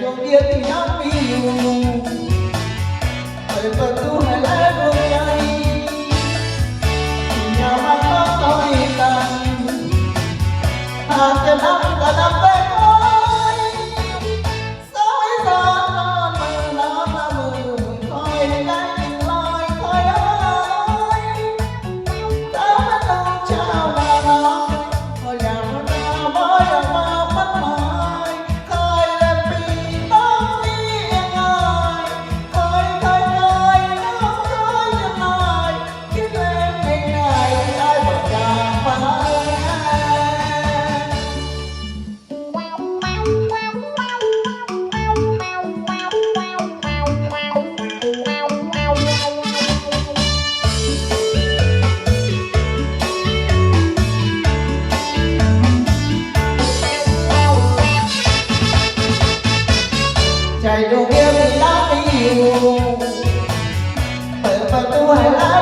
ยวที่ยังมีอยู่เปิดประตูให้แล้วดวงใจอย่ามาต้องต่อยกันหากจะนับ ใจดวงเดียวมันรักไม่อยู่เปิดประตูให้รัก